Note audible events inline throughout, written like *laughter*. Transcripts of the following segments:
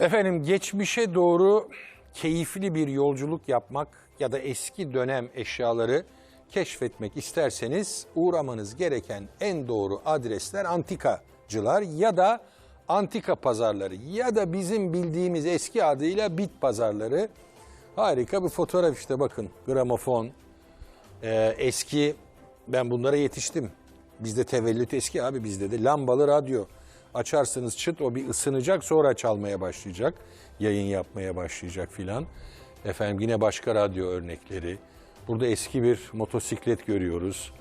Efendim geçmişe doğru keyifli bir yolculuk yapmak ya da eski dönem eşyaları keşfetmek isterseniz uğramanız gereken en doğru adresler antikacılar ya da antika pazarları ya da bizim bildiğimiz eski adıyla bit pazarları. Harika bir fotoğraf işte bakın gramofon, ee, eski ben bunlara yetiştim. Bizde tevellüt eski abi bizde de lambalı radyo. Açarsınız çıt o bir ısınacak sonra çalmaya başlayacak. Yayın yapmaya başlayacak filan. Efendim yine başka radyo örnekleri. Burada eski bir motosiklet görüyoruz.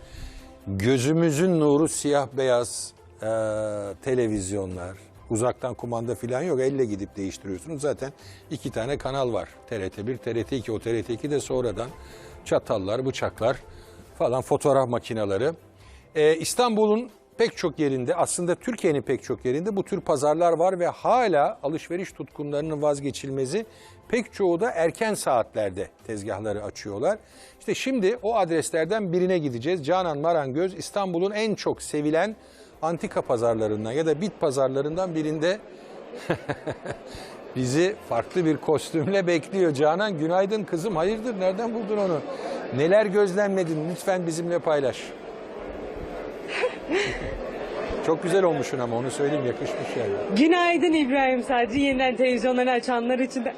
Gözümüzün nuru siyah beyaz eee, televizyonlar. Uzaktan kumanda filan yok. Elle gidip değiştiriyorsunuz. Zaten iki tane kanal var. TRT1, TRT2. O TRT2 de sonradan çatallar, bıçaklar falan fotoğraf makineleri. Ee, İstanbul'un pek çok yerinde aslında Türkiye'nin pek çok yerinde bu tür pazarlar var ve hala alışveriş tutkunlarının vazgeçilmezi pek çoğu da erken saatlerde tezgahları açıyorlar. İşte şimdi o adreslerden birine gideceğiz. Canan Marangöz İstanbul'un en çok sevilen antika pazarlarından ya da bit pazarlarından birinde *laughs* bizi farklı bir kostümle bekliyor. Canan günaydın kızım hayırdır nereden buldun onu? Neler gözlemledin lütfen bizimle paylaş. *laughs* Çok güzel olmuşsun ama onu söyleyeyim yakışmış yani. Günaydın İbrahim Sadri. Yeniden televizyonlarını açanlar için de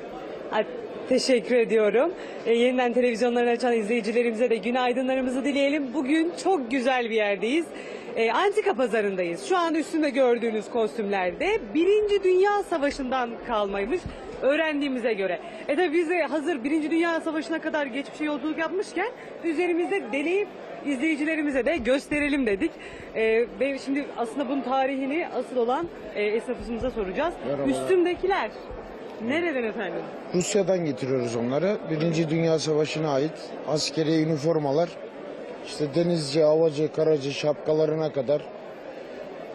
Ha, teşekkür ediyorum. E, yeniden televizyonlarını açan izleyicilerimize de günaydınlarımızı dileyelim. Bugün çok güzel bir yerdeyiz. E, antika pazarındayız. Şu an üstünde gördüğünüz kostümlerde Birinci Dünya Savaşı'ndan kalmaymış öğrendiğimize göre. E tabi biz de hazır Birinci Dünya Savaşı'na kadar geçmişe yolculuk yapmışken üzerimizde deneyip izleyicilerimize de gösterelim dedik. E, ve şimdi aslında bunun tarihini asıl olan e, esnafımıza soracağız. Merhaba. Üstümdekiler nereden efendim? Rusya'dan getiriyoruz onları. Birinci Dünya Savaşı'na ait askeri üniformalar. işte denizci, havacı, karacı şapkalarına kadar,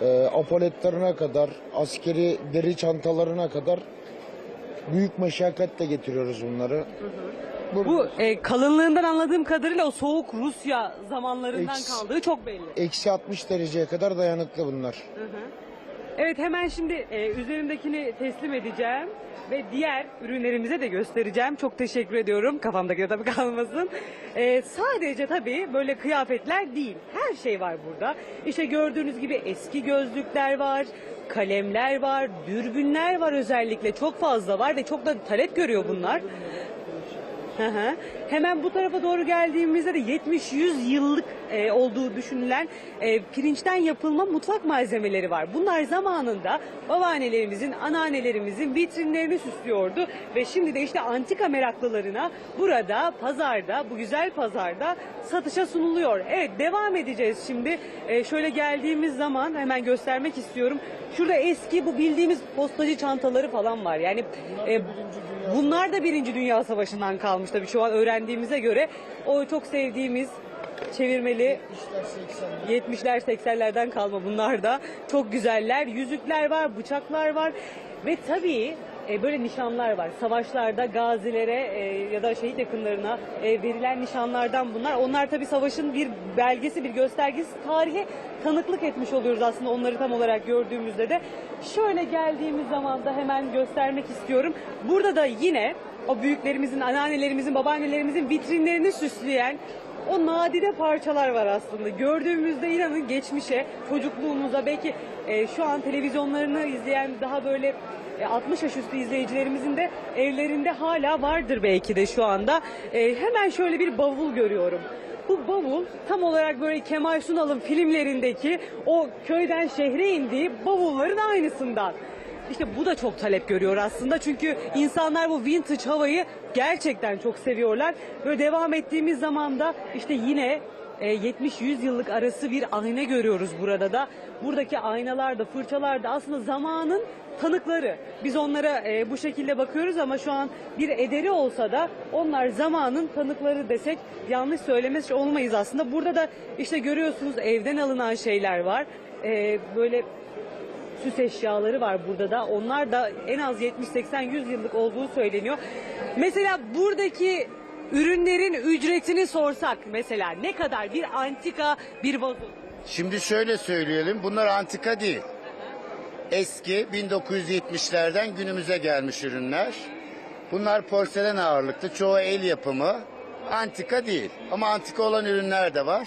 e, apoletlerine kadar, askeri deri çantalarına kadar büyük meşakkatle getiriyoruz bunları. Bu e, kalınlığından anladığım kadarıyla o soğuk Rusya zamanlarından Eks- kaldığı çok belli. Eksi 60 dereceye kadar dayanıklı bunlar. Evet hemen şimdi e, üzerimdekini teslim edeceğim ve diğer ürünlerimize de göstereceğim. Çok teşekkür ediyorum. Kafamdaki de tabii kalmasın. E, sadece tabii böyle kıyafetler değil. Her şey var burada. İşte gördüğünüz gibi eski gözlükler var. Kalemler var, dürbünler var özellikle çok fazla var ve çok da talep görüyor bunlar. Hı hı. Hemen bu tarafa doğru geldiğimizde de 70-100 yıllık e, olduğu düşünülen e, pirinçten yapılma mutfak malzemeleri var. Bunlar zamanında babaannelerimizin, anneannelerimizin vitrinlerini süslüyordu ve şimdi de işte antika meraklılarına burada pazarda, bu güzel pazarda satışa sunuluyor. Evet devam edeceğiz şimdi. E, şöyle geldiğimiz zaman hemen göstermek istiyorum. Şurada eski bu bildiğimiz postacı çantaları falan var. Yani e, Bunlar da Birinci Dünya Savaşı'ndan kalmış tabii şu an öğrendiğimize göre. O çok sevdiğimiz çevirmeli 70'ler 80'lerden kalma bunlar da. Çok güzeller. Yüzükler var, bıçaklar var ve tabii e, böyle nişanlar var. Savaşlarda gazilere e, ya da şehit yakınlarına e, verilen nişanlardan bunlar. Onlar tabii savaşın bir belgesi, bir göstergesi. Tarihe tanıklık etmiş oluyoruz aslında onları tam olarak gördüğümüzde de. Şöyle geldiğimiz zaman da hemen göstermek istiyorum. Burada da yine o büyüklerimizin, anneannelerimizin, babaannelerimizin vitrinlerini süsleyen o nadide parçalar var aslında. Gördüğümüzde inanın geçmişe, çocukluğumuza belki e, şu an televizyonlarını izleyen daha böyle e, 60 yaş üstü izleyicilerimizin de evlerinde hala vardır belki de şu anda. E, hemen şöyle bir bavul görüyorum. Bu bavul tam olarak böyle Kemal Sunal'ın filmlerindeki o köyden şehre indiği bavulların aynısından. İşte bu da çok talep görüyor aslında çünkü insanlar bu vintage havayı gerçekten çok seviyorlar. Böyle devam ettiğimiz zaman da işte yine e, 70-100 yıllık arası bir ayna görüyoruz burada da. Buradaki aynalar da fırçalar da aslında zamanın tanıkları. Biz onlara e, bu şekilde bakıyoruz ama şu an bir ederi olsa da onlar zamanın tanıkları desek yanlış söylemez olmayız aslında. Burada da işte görüyorsunuz evden alınan şeyler var. E, böyle süs eşyaları var burada da. Onlar da en az 70-80-100 yıllık olduğu söyleniyor. Mesela buradaki ürünlerin ücretini sorsak mesela ne kadar bir antika bir vazo? Şimdi şöyle söyleyelim, bunlar antika değil. eski 1970'lerden günümüze gelmiş ürünler. Bunlar porselen ağırlıklı, çoğu el yapımı, antika değil. Ama antika olan ürünler de var.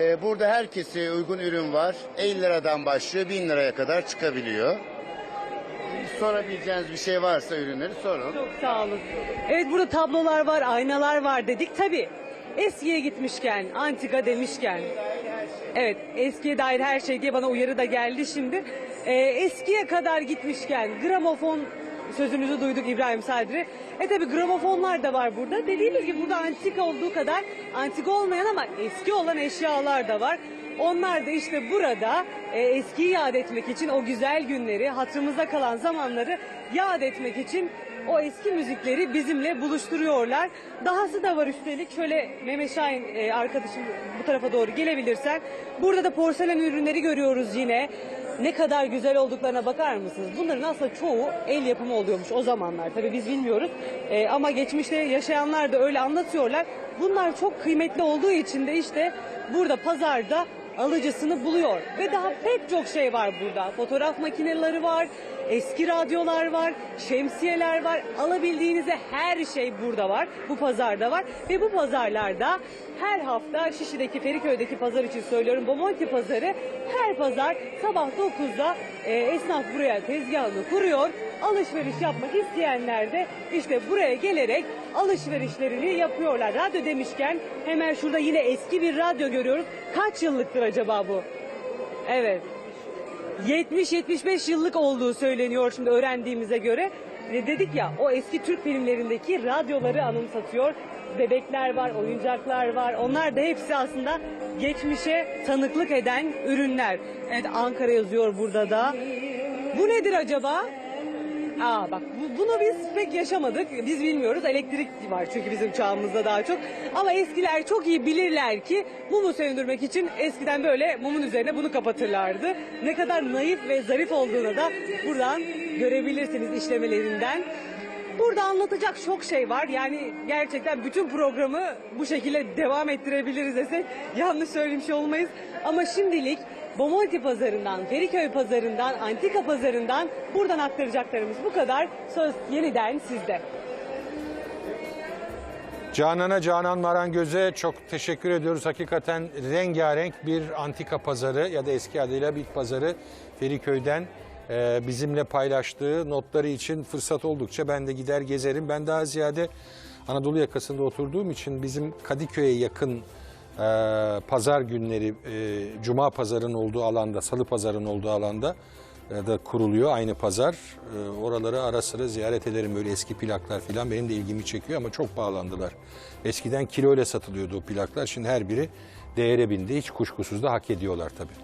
Ee, burada herkese uygun ürün var. 50 liradan başlıyor, 1000 liraya kadar çıkabiliyor. Sorabileceğiniz bir şey varsa ürünleri sorun. Çok sağ olun. Evet burada tablolar var, aynalar var dedik. Tabii eskiye gitmişken, antika demişken. Evet eskiye dair her şey diye bana uyarı da geldi şimdi. Ee, eskiye kadar gitmişken gramofon sözünüzü duyduk İbrahim Sadri. E tabi gramofonlar da var burada. Dediğimiz gibi burada antika olduğu kadar antika olmayan ama eski olan eşyalar da var. Onlar da işte burada e, eskiyi yad etmek için o güzel günleri, hatırımızda kalan zamanları yad etmek için o eski müzikleri bizimle buluşturuyorlar. Dahası da var üstelik. Şöyle Mehmet Şahin e, arkadaşım bu tarafa doğru gelebilirsen. Burada da porselen ürünleri görüyoruz yine. Ne kadar güzel olduklarına bakar mısınız? Bunların aslında çoğu el yapımı oluyormuş o zamanlar. Tabii biz bilmiyoruz. E, ama geçmişte yaşayanlar da öyle anlatıyorlar. Bunlar çok kıymetli olduğu için de işte burada pazarda alıcısını buluyor. Ve daha pek çok şey var burada. Fotoğraf makineleri var, eski radyolar var, şemsiyeler var. Alabildiğinize her şey burada var. Bu pazarda var. Ve bu pazarlarda her hafta Şişli'deki Feriköy'deki pazar için söylüyorum. Bomonti pazarı her pazar sabah 9'da e, esnaf buraya tezgahını kuruyor. Alışveriş yapmak isteyenler de işte buraya gelerek alışverişlerini yapıyorlar. Radyo demişken hemen şurada yine eski bir radyo görüyoruz. Kaç yıllıktır acaba bu? Evet. 70-75 yıllık olduğu söyleniyor şimdi öğrendiğimize göre. Ve dedik ya o eski Türk filmlerindeki radyoları anımsatıyor. Bebekler var, oyuncaklar var. Onlar da hepsi aslında geçmişe tanıklık eden ürünler. Evet Ankara yazıyor burada da. Bu nedir acaba? Aa bak bu- bunu biz pek yaşamadık. Biz bilmiyoruz. Elektrik var çünkü bizim çağımızda daha çok. Ama eskiler çok iyi bilirler ki mumu söndürmek için eskiden böyle mumun üzerine bunu kapatırlardı. Ne kadar naif ve zarif olduğunu da buradan görebilirsiniz işlemelerinden. Burada anlatacak çok şey var. Yani gerçekten bütün programı bu şekilde devam ettirebiliriz desek yanlış söylemiş olmayız. Ama şimdilik Bomonti pazarından, Feriköy pazarından, Antika pazarından buradan aktaracaklarımız bu kadar. Söz yeniden sizde. Canan'a, Canan Marangöz'e çok teşekkür ediyoruz. Hakikaten rengarenk bir antika pazarı ya da eski adıyla bit pazarı Feriköy'den e, bizimle paylaştığı notları için fırsat oldukça ben de gider gezerim. Ben daha ziyade Anadolu yakasında oturduğum için bizim Kadıköy'e yakın e, pazar günleri, e, cuma pazarın olduğu alanda, salı pazarın olduğu alanda e, da kuruluyor aynı pazar. E, Oraları ara sıra ziyaret ederim böyle eski plaklar falan benim de ilgimi çekiyor ama çok pahalandılar. Eskiden kilo ile satılıyordu o plaklar. Şimdi her biri değere bindi. Hiç kuşkusuz da hak ediyorlar tabii.